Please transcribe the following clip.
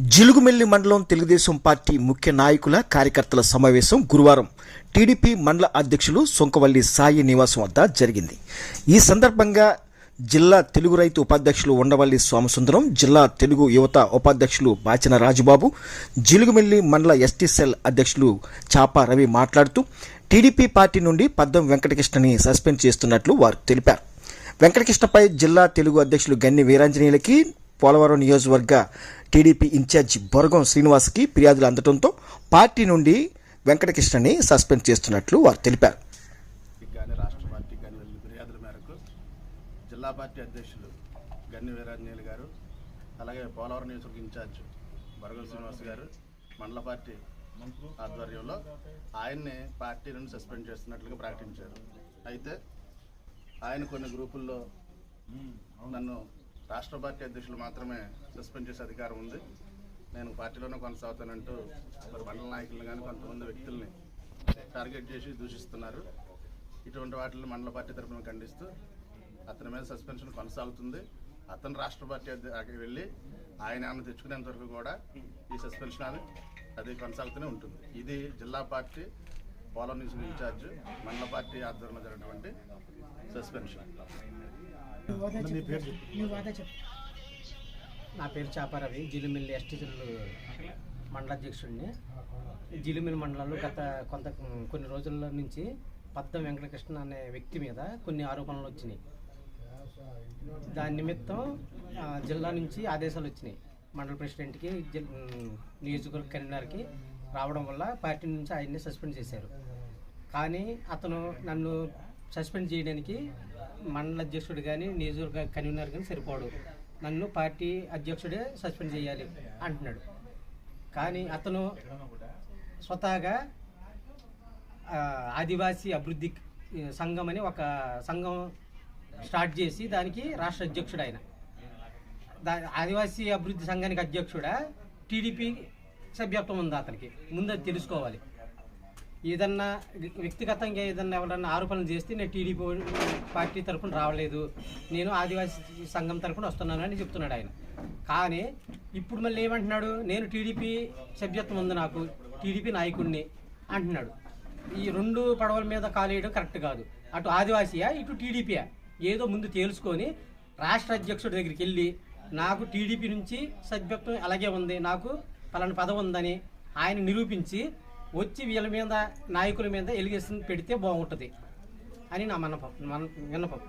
జిలుగుమెల్లి మండలం తెలుగుదేశం పార్టీ ముఖ్య నాయకుల కార్యకర్తల సమావేశం గురువారం. టీడీపీ మండల అధ్యక్షులు సొంకవల్లి సాయి నివాసం వద్ద జరిగింది. ఈ సందర్భంగా జిల్లా తెలుగు రైతు ఉపాధ్యక్షులు ఉండవల్లి సోమసుందరం జిల్లా తెలుగు యువత ఉపాధ్యక్షులు బాచిన రాజుబాబు జిలుగుమెల్లి మండల ఎస్టీ సెల్ అధ్యక్షులు చాపా రవి మాట్లాడుతూ టీడీపీ పార్టీ నుండి పద్దం వెంకటకృష్ణని సస్పెండ్ చేస్తున్నట్లు వారు తెలిపారు. వెంకటకృష్ణపై జిల్లా తెలుగు అధ్యక్షులు గన్ని వీరాంజనేయులకి పోలవరం నియోజకవర్గ టీడీపీ ఇన్ఛార్జి బొరగం శ్రీనివాస్కి ఫిర్యాదులు అందడంతో పార్టీ నుండి వెంకటకృష్ణని సస్పెండ్ చేస్తున్నట్లు వారు తెలిపారు. కానీ రాష్ట్ర పార్టీ కానీ ఫిర్యాదుల మేరకు జిల్లా పార్టీ అధ్యక్షులు గన్ని వీరాంజనేయులు గారు అలాగే పోలవరం నియోజకవర్గ ఇన్ఛార్జ్ బరగల శ్రీనివాస్ గారు మండల పార్టీ ఆధ్వర్యంలో ఆయన్ని పార్టీ నుండి సస్పెండ్ చేస్తున్నట్లుగా ప్రకటించారు. అయితే ఆయన కొన్ని గ్రూపుల్లో నన్ను రాష్ట్ర పార్టీ అధ్యక్షులు మాత్రమే సస్పెండ్ చేసే అధికారం ఉంది. నేను పార్టీలోనే కొనసాగుతానంటూ మరి మండల నాయకులను కానీ కొంతమంది వ్యక్తుల్ని టార్గెట్ చేసి దూషిస్తున్నారు. ఇటువంటి వాటిని మండల పార్టీ తరఫున ఖండిస్తూ అతని మీద సస్పెన్షన్ కొనసాగుతుంది. అతను రాష్ట్ర పార్టీ అక్కడికి వెళ్ళి ఆయన ఆమె తెచ్చుకునేంత వరకు కూడా ఈ సస్పెన్షన్ అని అది కొనసాగుతూనే ఉంటుంది. ఇది జిల్లా పార్టీ పోలం న్యూస్ ఇన్ఛార్జ్ మండల పార్టీ ఆధ్వర్యంలో జరిగినటువంటి సస్పెన్షన్. నా పేరు చాపారవి జిలిమిల్లి ఎస్టీ జిల్లు మండలాధ్యక్షుడిని. జిలిమిల్లి మండలంలో గత కొంత కొన్ని రోజుల నుంచి పద్దం వెంకటకృష్ణ అనే వ్యక్తి మీద కొన్ని ఆరోపణలు వచ్చినాయి. దాని నిమిత్తం జిల్లా నుంచి ఆదేశాలు వచ్చినాయి. మండల ప్రెసిడెంట్కి నియోజకవర్గ కన్వీనర్కి రావడం వల్ల పార్టీ నుంచి ఆయన్ని సస్పెండ్ చేశారు. కానీ అతను నన్ను సస్పెండ్ చేయడానికి మండల అధ్యక్షుడు కానీ నియోజకవర్గ కన్వీనర్ కానీ సరిపోడు. నన్ను పార్టీ అధ్యక్షుడే సస్పెండ్ చేయాలి అంటున్నాడు. కానీ అతను స్వతహాగా ఆదివాసీ అభివృద్ధి సంఘం అని ఒక సంఘం స్టార్ట్ చేసి దానికి రాష్ట్ర అధ్యక్షుడు ఆయన. దా ఆదివాసీ అభివృద్ధి సంఘానికి అధ్యక్షుడా టీడీపీ సభ్యత్వం ఉంది అతనికి. ముందు తెలుసుకోవాలి. ఏదన్నా వ్యక్తిగతంగా ఏదన్నా ఎవరన్నా ఆరోపణలు చేస్తే నేను టీడీపీ పార్టీ తరఫున రావలేదు. నేను ఆదివాసీ సంఘం తరఫున వస్తున్నానని చెప్తున్నాడు ఆయన. కానీ ఇప్పుడు మళ్ళీ ఏమంటున్నాడు? నేను టీడీపీ సభ్యత్వం ఉంది నాకు టీడీపీ నాయకుడిని అంటున్నాడు. ఈ రెండు పడవల మీద కాలేయడం కరెక్ట్ కాదు. అటు ఆదివాసీయా ఇటు టీడీపీయా? ఏదో ముందు తేల్చుకొని రాష్ట్ర అధ్యక్షుడి దగ్గరికి వెళ్ళి నాకు టీడీపీ నుంచి సభ్యత్వం అలాగే ఉంది నాకు పలానా పదవి ఉందని ఆయన నిరూపించి వచ్చి వీళ్ళ మీద నాయకుల మీద ఎలిగేషన్ పెడితే బాగుంటుంది అని నా మనపం మన విన్నపం.